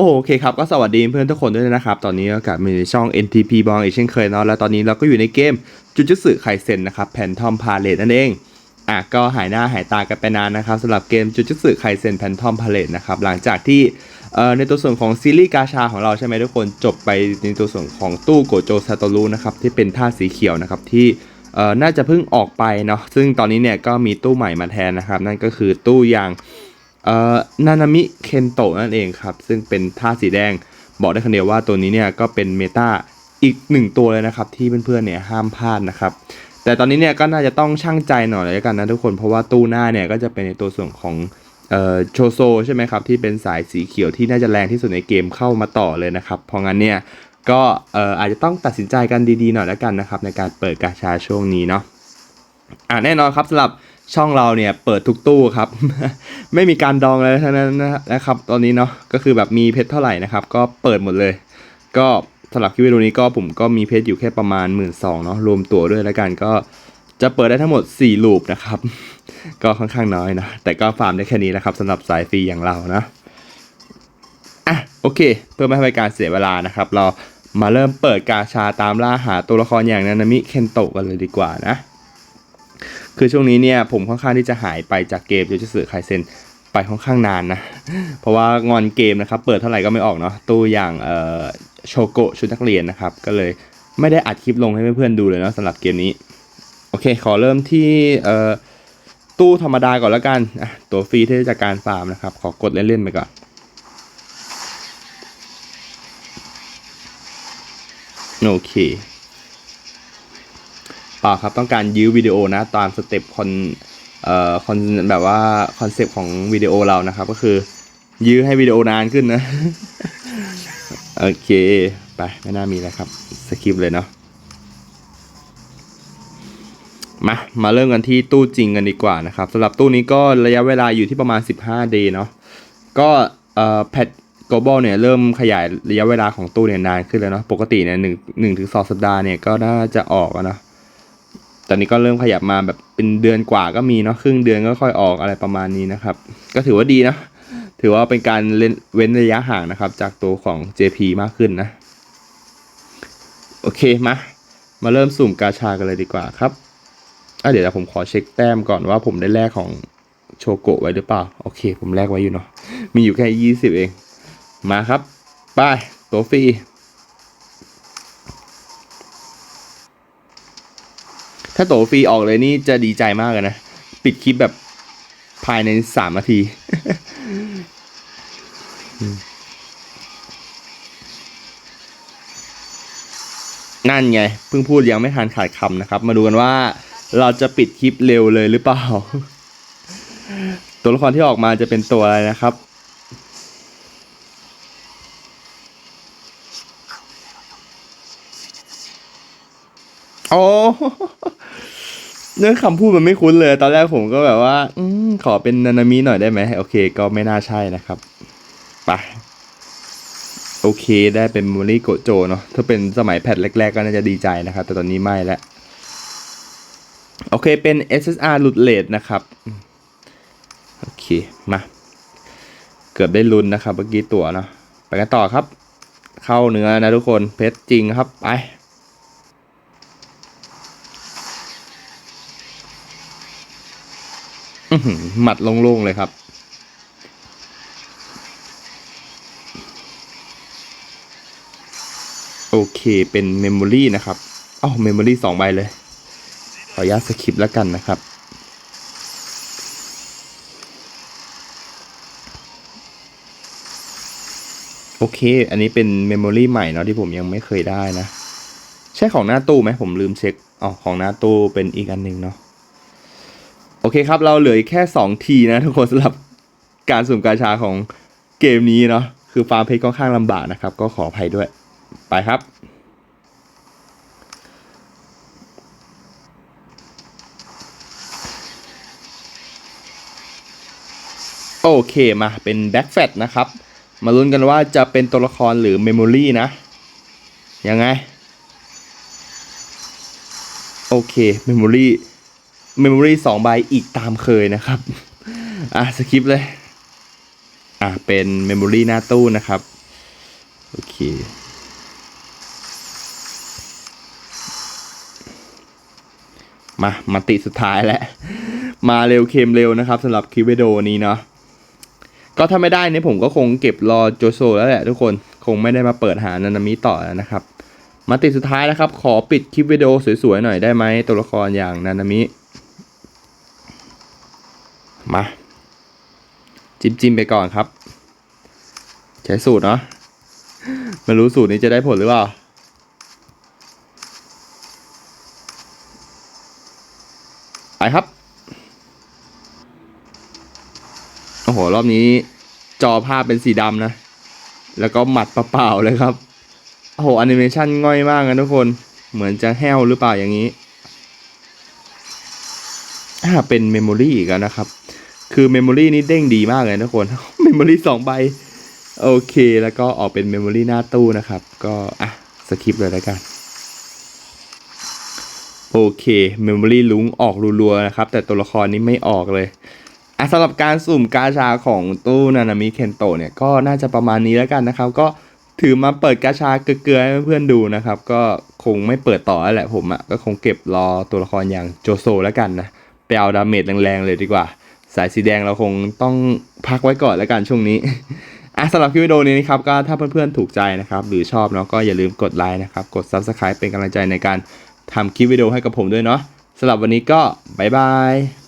โอเคครับ ก็สวัสดีเพื่อนทุกคนด้วยนะครับ ตอนนี้ก็กลับมาในช่อง NTP บองอีกเช่นเคยเนาะแล้วตอนนี้เราก็อยู่ในเกมจุจุสึไคเซนนะครับแพนทอมพาเลตนั่นเอง อะก็หายหน้าหายตากันไปนานนะครับสำหรับเกมจุจุสึไคเซนแพนทอมพาเลตนะครับหลังจากที่เอ่อในตัวส่วนของซีรีส์กาชาของเราใช่ไหมทุกคนจบไปในตัวส่วนของตู้โกโจซาโตรุนะครับที่เป็นท่าสีเขียวนะครับที่เอ่อน่าจะเพิ่งออกไปเนาะซึ่งตอนนี้เนี่ยก็มีตู้ใหม่มาแทนนะครับนั่นก็คือตู้ยาง นานามิเคนโตะนั่นเองครับ ซึ่งเป็นท่าสีแดงบอกได้คำเดียวว่าตัวนี้เนี่ยก็เป็นเมตาอีกหนึ่งตัวเลยนะครับ ที่เพื่อนๆเนี่ยห้ามพลาดนะครับ แต่ตอนนี้เนี่ยก็น่าจะต้องช่างใจหน่อยแล้วกันนะทุกคนเพราะว่าตู้หน้าเนี่ยก็จะเป็นในตัวส่วนของเอ่อโชโซใช่ไหมครับที่เป็นสายสีเขียวที่น่าจะแรงที่สุดในเกมเข้ามาต่อเลยนะครับเพราะงั้นเนี่ยก็เอ่ออาจจะต้องตัดสินใจกันดีๆหน่อยแล้วกันนะครับในการเปิดกาชาช่วงนี้เนาะอ่าแน่นอนครับสำหรับ ช่องเราเนี่ยเปิดทุกตู้ครับ ไม่มีการดองอะไรทั้งนั้นนะครับ ตอนนี้เนาะก็คือแบบมีเพชรเท่าไหร่นะครับ ก็เปิดหมดเลย ก็สำหรับคลิปวิดีโอนี้ก็ผมก็มีเพชรอยู่แค่ประมาณ 1 2ื่นเนาะรวมตัวด้วยแล้วกันก็จะเปิดได้ทั้งหมด 4 ลูปนะครับ ก็ค่อนข้างน้อยนะ แต่ก็ฟาร์มได้แค่นี้นะครับสำหรับสายฟรีอย่างเรานะอะโอเค เพื่อไม่ให้เป็นการเสียเวลานะครับ เรามาเริ่มเปิดกาชาตามล่าหาตัวละครอย่างนานามิเคนโตะกันเลยดีกว่านะ คือช่วงนี้เนี่ยผมค่อนข้างที่จะหายไปจากเกมยูจิสึไคเซนไปค่อนข้างนานนะ เพราะว่างอนเกมนะครับ เปิดเท่าไหร่ก็ไม่ออกเนาะตู้อย่างเอ่อโชโกชุดนักเรียนนะครับ ก็เลยไม่ได้อัดคลิปลงให้เพื่อนๆดูเลยเนาะสำหรับเกมนี้ โอเค ขอเริ่มที่เอ่อตู้ธรรมดาก่อนแล้วกันตัวฟรีที่จากการฟาร์มนะครับ ขอกดเล่นๆไปก่อนโอเค เปล่าครับต้องการยื้อวิดีโอนะตามสเต็ปคอนเอ่อคอนแบบว่าคอนเซปต์ของวิดีโอเรานะครับ ก็คือ ยื้อให้วิดีโอนานขึ้นนะ โอเค ไปไม่น่ามีแล้วครับสคริปต์เลยเนาะมามาเริ่มกันที่ตู้จริงกันดีกว่านะครับสำหรับตู้นี้ก็ระยะเวลาอยู่ที่ประมาณ 15 day เนาะก็เอ่อแพท global เนี่ยเริ่มขยายระยะเวลาของตู้เนี่ยนานขึ้นแล้วเนาะปกติเนี่ยหนึ่งหนึ่งถึงสองสัปดาห์เนี่ยก็น่าจะออกนะ ตอนนี้ก็เริ่มขยับมาแบบเป็นเดือนกว่าก็มีเนาะครึ่งเดือนก็ค่อยออกอะไรประมาณนี้นะครับ ก็ถือว่าดีนะ ถือว่าเป็นการเล่นเว้นระยะห่างนะครับ จากตัวของ JP มากขึ้นนะ โอเคมามาเริ่มสุ่มกาชากันเลยดีกว่าครับอะเดี๋ยวผมขอเช็คแต้มก่อนว่าผมได้แลกของโชโกะไว้หรือเปล่า โอเค ผมแลกไว้อยู่เนาะมีอยู่แค่ยี่สิบเอง มาครับ ไป ตัวฟรี ถ้าโตฟรีออกเลยนี่จะดีใจมากเลยนะ ปิดคลิปแบบภายในสามนาที นั่นไง เพิ่งพูดยังไม่ทันขาดคำนะครับ มาดูกันว่าเราจะปิดคลิปเร็วเลยหรือเปล่า ตัวละครที่ออกมาจะเป็นตัวอะไรนะครับโอ้ เรื่องคำพูดมันไม่คุ้นเลย ตอนแรกผมก็แบบว่า อืมขอเป็นนานามิหน่อยได้ไหมโอเค ก็ไม่น่าใช่นะครับไปโอเค ได้เป็นมูรี่โกโจเนาะถ้าเป็นสมัยแพทแรก ๆ ก็น่าจะดีใจนะครับ แต่ตอนนี้ไม่แล้วโอเคเป็น SSR หลุดเลทนะครับ โอเค มา เกือบได้ลุ้นนะครับ เมื่อกี้ตัวเนาะไปกันต่อครับ เข้าเนื้อนะทุกคนเพชรจริงครับ ไป หมัดโล่งๆเลยครับโอเคเป็นเมมโมรีนะครับอ้าวเมมโมรีสองใบเลย ขออนุญาตสคริปต์แล้วกันนะครับ โอเค อันนี้เป็นเมมโมรีใหม่เนาะที่ผมยังไม่เคยได้นะ ใช่ของหน้าตู้ไหมผมลืมเช็คอ๋อของหน้าตู้เป็นอีกอันหนึ่งเนาะ โอเคครับ เราเหลืออีกแค่ 2 ทีนะทุกคนสำหรับการสุ่มกาชาของเกมนี้เนาะคือฟาร์มเพชรค่อนข้างลำบากนะครับ ก็ขออภัยด้วย ไปครับ โอเคมาเป็นแบ็กแฟตนะครับ มาลุ้นกันว่าจะเป็นตัวละครหรือเมมโมรีนะ ยังไง โอเคเมมโมรี เมมโมรี่สองใบอีกตามเคยนะครับ อะสคริปเลย อะเป็นเมมโมรี่หน้าตู้นะครับ โอเคมามาติสุดท้ายแล้ว มาเร็วเค็มเร็วนะครับสำหรับคลิปวิดีโอนี้เนาะก็ถ้าไม่ได้เนี่ยผมก็คงเก็บรอโจโซแล้วแหละทุกคนคงไม่ได้มาเปิดหานานามิต่อแล้วนะครับ มาติสุดท้ายนะครับ ขอปิดคลิปวิดีโอสวยๆหน่อยได้ไหมตัวละครอย่างนานามิ มา จิ้มจิ้มไปก่อนครับ ใช้สูตรเนาะไม่รู้สูตรนี้จะได้ผลหรือเปล่าไปครับ โอ้โห รอบนี้จอภาพเป็นสีดำนะ แล้วก็หมัดเปล่าๆเลยครับ โอ้โหแอนิเมชันง่อยมากนะทุกคน เหมือนจะแห้วหรือเปล่าอย่างนี้ อ่าเป็นเมมโมรี่อีกแล้วนะครับ คือเมมโมรี่นี่เด้งดีมากเลยทุกคนเมมโมรี่สองใบ โอเค แล้วก็ออกเป็นเมมโมรี่หน้าตู้นะครับ ก็อะสคิปเลยแล้วกัน โอเคเมมโมรี่ลุงออกรัวๆนะครับ แต่ตัวละครนี้ไม่ออกเลยอะสำหรับการสุ่มกาชาของตู้นานามิเคนโตะเนี่ยก็น่าจะประมาณนี้แล้วกันนะครับ ก็ถือมาเปิดกาชาเกลือๆให้เพื่อนๆดูนะครับ ก็คงไม่เปิดต่อแล้วแหละผมอะ่ะก็คงเก็บรอตัวละครอย่างโจโซแล้วกันนะ ไปเอาดาเมจแรงๆเลยดีกว่า สายสีแดงเราคงต้องพักไว้ก่อนแล้วกันช่วงนี้อะสำหรับคลิปวิดีโอนี้นะครับก็ถ้าเพื่อนๆถูกใจนะครับหรือชอบเนาะก็อย่าลืมกดไลค์นะครับกด Subscribe เป็นกำลังใจในการทำคลิปวิดีโอให้กับผมด้วยเนาะสำหรับวันนี้ก็บ๊ายบาย